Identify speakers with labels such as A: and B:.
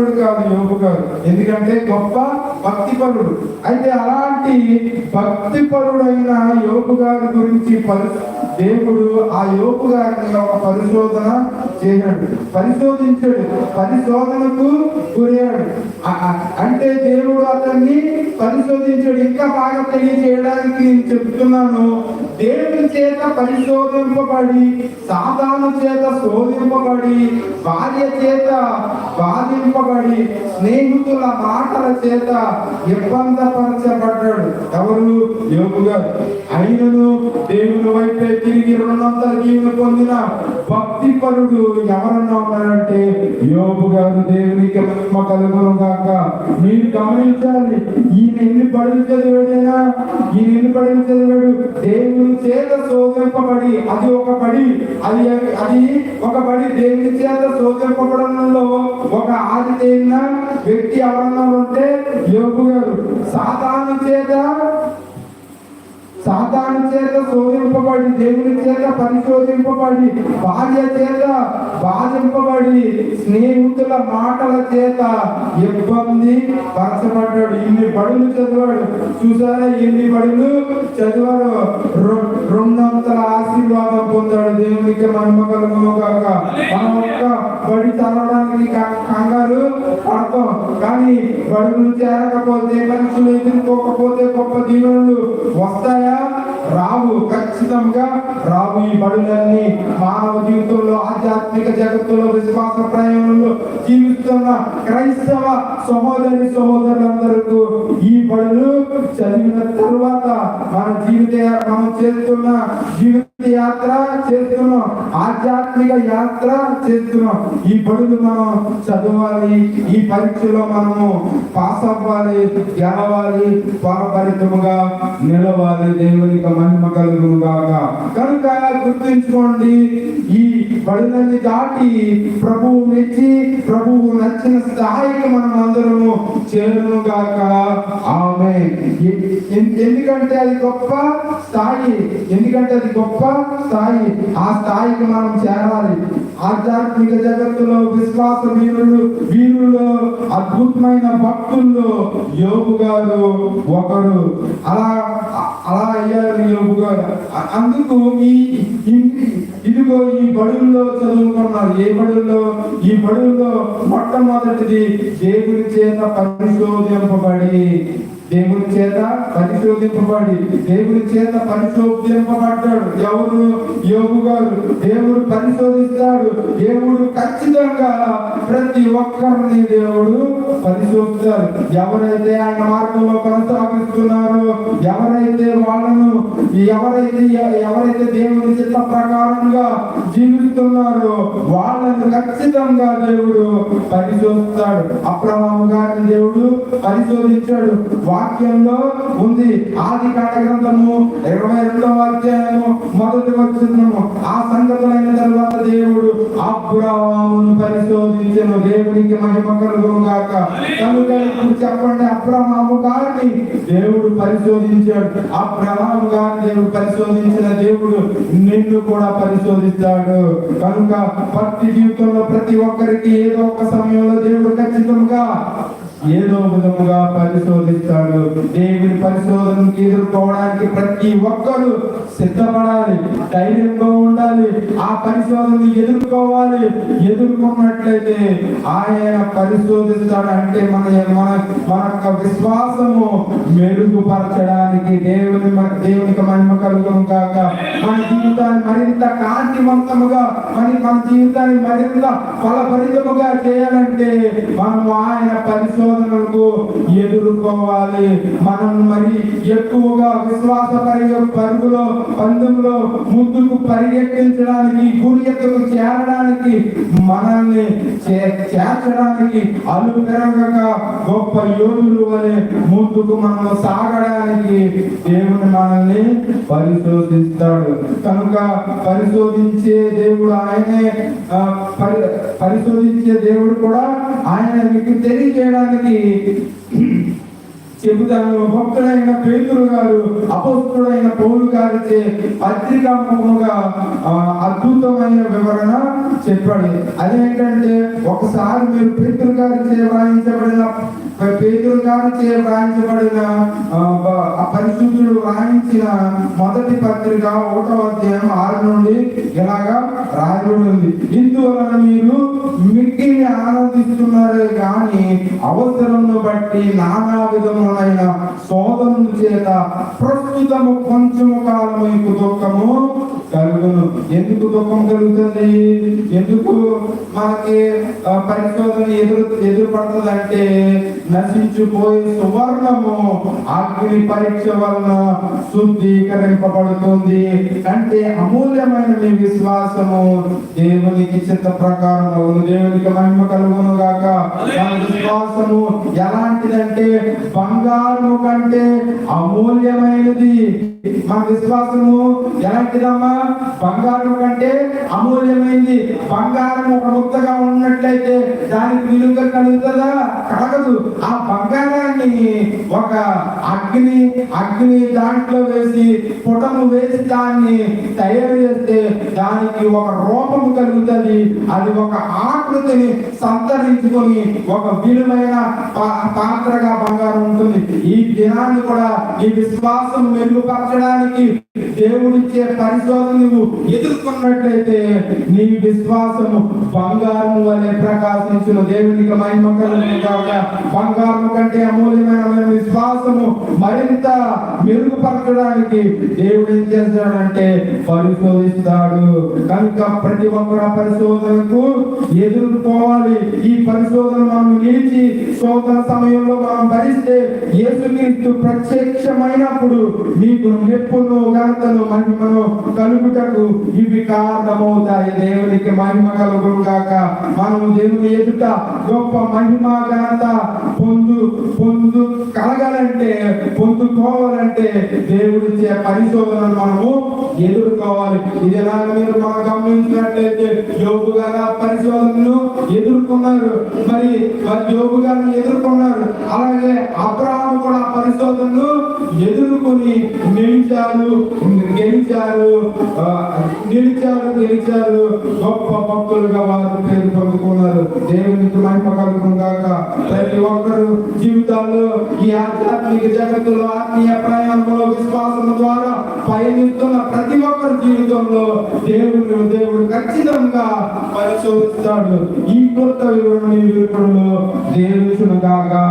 A: సామాన్యుడు కాదు యోగు గారు ఎందుకంటే గొప్ప భక్తిపరుడు. అయితే అలాంటి భక్తిపరుడైన యోగు గారి గురించి పరి దేవుడు ఆ యోగు గారిని ఒక పరిశోధన చేశాడు పరిశోధించాడు. పరిశోధనకు గురయ్యాడు. అంటే దేవుడు అతన్ని పరిశోధించాడు. ఇంకా బాగా తెలియజేయడానికి నేను చెప్తున్నాను. దేవుని చేత పరిశోధింపబడి సాధారణ చేత శోధింపబడి భార్య చేత బాధింపబడి స్నేహితుల మాటల చేత ఇబ్బందపరచబడ్డాడు. ఎవరు? యోగు గారు. అయినను దేవుని వైపే తిరిగి రెండొందల జీవులు పొందిన భక్తి పరుడు ఎవరన్నా ఉన్నారంటే యోగు గారు దేవునికి మహిమ కలుగును కాక మీరు గమనించాలి ఈయన ఎన్ని బడులు చదివాడైనా ఈయన ఎన్ని బడులు చదివాడు దేవుని చేత శోధింపబడి అది ఒక బడి అది అది ఒక బడి దేవుని చేత శోధింపబడంలో ఒక ఆదితేన వ్యక్తి ఎవరన్నా ఉంటే యోగు గారు సాతాను చేత సాతాను చేత శోధింపబడి దేవుని చేత పరిశోధింపబడి భార్య చేత బాధింపబడి స్నేహితుల మాటల చేత ఇబ్బంది పరచబడ్డాడు ఇన్ని బడులు చదివాడు. చూసారా? ఎన్ని బడులు చదివాడు రె- రెండంతల ఆశీర్వాదం పొందాడు. దేవునికి మహిమ కలుగును గాక. మనం ఒక్క బడి చదవడానికి కంగారు అర్థం. కానీ బడులు చేరకపోతే పరీక్షలు ఎదుర్కోకపోతే గొప్ప దీవెనలు వస్తాయా? రావు. ఖచ్చితంగా రావు ఈ బడులన్నీ మానవ జీవితంలో ఆధ్యాత్మిక జగత్తులో విశ్వాస ప్రయాణంలో జీవిస్తున్న క్రైస్తవ సహోదరి సహోదరులందరూ ఈ బడులు చదివిన తరువాత మన జీవిత మనం చేస్తున్న జీవిత యాత్ర చేస్తున్నాం. ఆధ్యాత్మిక యాత్ర చేస్తున్నాం. ఈ బడులు మనం చదవాలి ఈ పరీక్షలో మనము పాస్ అవ్వాలి గెలవాలి పారపరితముగా నిలవాలి. దేవునికి మహిమ కలుగును కనుక గుర్తుంచుకోండి ఈ బడులని దాటి ప్రభువు మెచ్చి ప్రభువు నచ్చిన స్థాయికి మనం అందరము చేరును గాక. ఆమె ఎందుకంటే అది గొప్ప స్థాయి. ఎందుకంటే అది గొప్ప స్థాయి ఆ స్థాయికి మనం చేరాలి. ఆధ్యాత్మిక జగత్తులో విశ్వాస వీరులు వీరుల్లో అద్భుతమైన భక్తుల్లో యోగు గారు ఒకరు. అలా అలా అయ్యారు యోగు గారు. అందుకు ఈ- ఇదిగో ఈ బడుల్లో చదువుకున్నారు ఏ బడుల్లో ఈ బడుల్లో మొట్టమొదటిది దేవుని చేత పరిశోధింపబడి దేవుని చేత పరిశోధింపబడి దేవుని చేత పరిశోధింపబడ్డాడు. ఎవరు? యోగు గారు. దేవుడు పరిశోధిస్తాడు. దేవుడు ఖచ్చితంగా ప్రతి ఒక్కరిని దేవుడు పరిశోధిస్తారు ఎవరైతే ఆయన మార్గంలో కొనసాగిస్తున్నారో ఎవరైతే వాళ్ళను ఎవరైతే ఎవరైతే దేవుని చిత్త ప్రకారంగా జీవిస్తున్నారో. వాళ్ళని ఖచ్చితంగా దేవుడు పరిశోధిస్తాడు. అబ్రహాము గారిని దేవుడు పరిశోధించాడు. వాక్యంలో ఉంది. ఆది కాండ గ్రంథము ఇరవై రెండవ అధ్యాయము మొదటి వచ్చిందము ఆ సంగతులైన తర్వాత దేవుడు అబ్రహామును పరిశోధించను. దేవునికి మహిమ కలుగును గాక కనుక చెప్పండి అబ్రహాము గారిని దేవుడు పరిశోధించాడు. అబ్రహాము గారిని దేవుడు పరిశోధించిన దేవుడు నిన్ను కూడా పరిశోధిస్తాడు. కనుక ప్రతి జీవితంలో ప్రతి ఒక్కరికి ఏదో ఒక సమయంలో దేవుడు ఖచ్చితంగా ఏదో విధముగా పరిశోధిస్తాడు. దేవుని పరిశోధనకి ఎదుర్కోవడానికి ప్రతి ఒక్కరు సిద్ధపడాలి ధైర్యంగా ఉండాలి ఆ పరిశోధనని ఎదుర్కోవాలి. ఎదుర్కొన్నట్లయితే ఆయన పరిశోధిస్తాడంటే మన మన మన యొక్క విశ్వాసము మెరుగుపరచడానికి దేవుని దేవునికి మహిమ కలుగును కాక మన జీవితాన్ని మరింత కాంతివంతముగా మరి మన జీవితాన్ని మరింత ఫలభరితముగా చేయాలంటే మనము ఆయన పరిశోధన పరిశోధనలకు ఎదుర్కోవాలి. మనం మరి ఎక్కువగా విశ్వాస పరి పరుగులో పందెంలో ముందుకు పరిగెత్తించడానికి గురి ఎత్తుకు చేరడానికి మనల్ని చే- చేర్చడానికి అలు పెరగక గొప్ప యోధులు వలె ముందుకు మనం సాగడానికి దేవుని మనల్ని పరిశోధిస్తాడు. కనుక పరిశోధించే దేవుడు ఆయనే పరిశోధించే దేవుడు కూడా ఆయన మీకు తెలియజేయడానికి చెబుతాను. భక్తుడైన పేతురు గారు అపస్తుడైన పౌలు గారితే పత్రికాముఖముగా అద్భుతమైన వివరణ చెప్పాడు. అదేంటంటే ఒకసారి మీరు పేతురు గారిచే వాయించబడిన పేతురు గారిచే వ్రాయించబడిన ఆ, బ- పరిశుద్ధుడు వ్రాయించిన మొదటి పత్రిక ఒకటో అధ్యాయం ఆరు నుండి ఇలాగా రాయబడి ఉంది ఇందువలన మీరు మిక్కిలి ఆనందిస్తున్నారే కానీ అవసరమును బట్టి నానా విధములైన శోధన చేత ప్రస్తుతము కొంచెము కాలం మీకు దుఃఖము కలుగును. ఎందుకు దుఃఖం కలుగుతుంది? ఎందుకు మనకి పరిశోధన ఎదురు ఎదురుపడుతుందంటే నశించిపోయే సువర్ణము అగ్ని పరీక్ష వలన శుద్ధీకరింపబడుతుంది. అంటే అమూల్యమైన మీ విశ్వాసము. దేవునికి చిత్త ప్రకారం దేవునికి మహిమ కలుగును గాక. మన విశ్వాసము ఎలాంటిదంటే బంగారము కంటే అమూల్యమైనది. మన విశ్వాసము ఎలాంటిదమ్మా? బంగారం కంటే అమూల్యమైనది బంగారం ఒక ముద్దగా ఉన్నట్లయితే దానికి విలువ కలుగుతుందా? కలగదు. ఆ బంగారాన్ని ఒక అగ్ని అగ్ని దాంట్లో వేసి పుటము వేసి దాన్ని తయారు చేస్తే దానికి ఒక రూపం కలుగుతుంది. అది ఒక ఆకృతిని సంతరించుకొని ఒక విలువైన పా- పాత్రగా బంగారం ఉంటుంది. ఈ దినాన్ని కూడా ఈ విశ్వాసం మెరుగుపరచడానికి దేవుడిచ్చే పరిశోధన నువ్వు ఎదుర్కొన్నట్లయితే నీ విశ్వాసము బంగారం వలె ప్రకాశించిన. దేవునికి మహిమ కలుగును బంగారం కంటే అమూల్యమైన విశ్వాసము మరింత మెరుగుపరచడానికి దేవుడు ఏం చేస్తాడంటే పరిశోధిస్తాడు. కనుక ప్రతి ఒక్కరు ఆ పరిశోధనకు ఎదుర్కోవాలి ఈ పరిశోధన మనం నిలిచి శోధన సమయంలో మనం భరిస్తే యేసుక్రీస్తు ప్రత్యక్షమైనప్పుడు మీకు మెప్పును ఘనతను మహిమను కలుగుటకు ఇవి కారణమవుతాయి. దేవునికి మహిమ కలుగుగాక మనం దేవుని ఎదుట గొప్ప మహిమ ఘనత పొందు పొందు కలగాలంటే పొందుకోవాలంటే దేవుడిచ్చే పరిశోధనను మనము ఎదుర్కోవాలి. ఇది ఎలాగ మీరు మనం గమనించినట్లయితే యోగు గారు ఆ పరిశోధనను ఎదుర్కొన్నారు. మరి మరి యోగు గారిని ఎదుర్కొన్నారు. అలాగే అబ్రహాం కూడా పరిశోధనలు పరిశోధనను ఎదుర్కొని నిలిచారు గెలిచారు నిలిచారు గెలిచారు. గొప్ప భక్తులుగా వారు పేరు పొందుకున్నారు. దేవునికి మహిమ కలుగుతుందాక ఒక్కరు జీవితాల్లో ఈ ఆధ్యాత్మిక జగత్తులో ఆత్మీయ ప్రయాణంలో విశ్వాసం ద్వారా పయనిస్తున్న ప్రతి ఒక్కరి జీవితంలో దేవుడు దేవుడు ఖచ్చితంగా పరిశోధిస్తాడు. ఈ కొత్త వివరణ వివరణలో దేవుడు కాగా